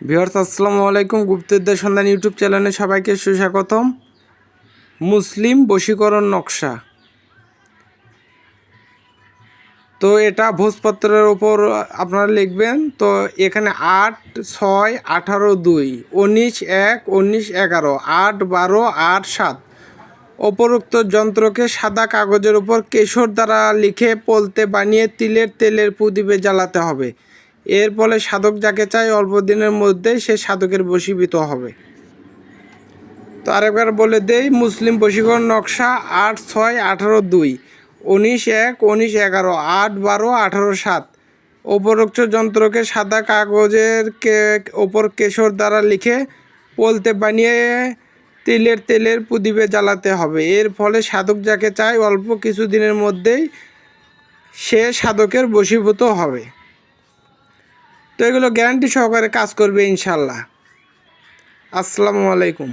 Viewers আসসালামু আলাইকুম। গুপ্তবিদ্যা সন্ধান ইউটিউব চ্যানেলে সবাইকে সুস্বাগতম। মুসলিম বশীকরণ নকশা। তো এটা ভোজপত্রের ওপর আপনারা লিখবেন। তো এখানে আট, ছয়, আঠারো, দুই, উনিশ, এক, উনিশ, এগারো, আট, বারো, আট, সাত। উপরোক্ত যন্ত্রকে সাদা কাগজের উপর কেশর দ্বারা লিখে পলতে বানিয়ে তিলের তেলের প্রদীপে জ্বালাতে হবে। এর ফলে সাধক যাকে চায় অল্প দিনের মধ্যেই সে সাধকের বশীভূত হবে। তো আরেকবার বলে দেই, মুসলিম বশীকরণ নকশা আট ছয় আঠারো দুই, উনিশ এক, উনিশ এগারো, আট বারো, আঠারো সাত। উপরোক্ত যন্ত্রকে সাদা কাগজের কে, ওপর কেশর দ্বারা লিখে পলতে বানিয়ে তিলের তেলের প্রদীপে জ্বালাতে হবে। এর ফলে সাধক যাকে চায় অল্প কিছু দিনের মধ্যেই সে সাধকের বশীভূত হবে। তো এগুলো গ্যারান্টি সহকারে কাজ করবে ইনশাল্লাহ। আসসালামু আলাইকুম।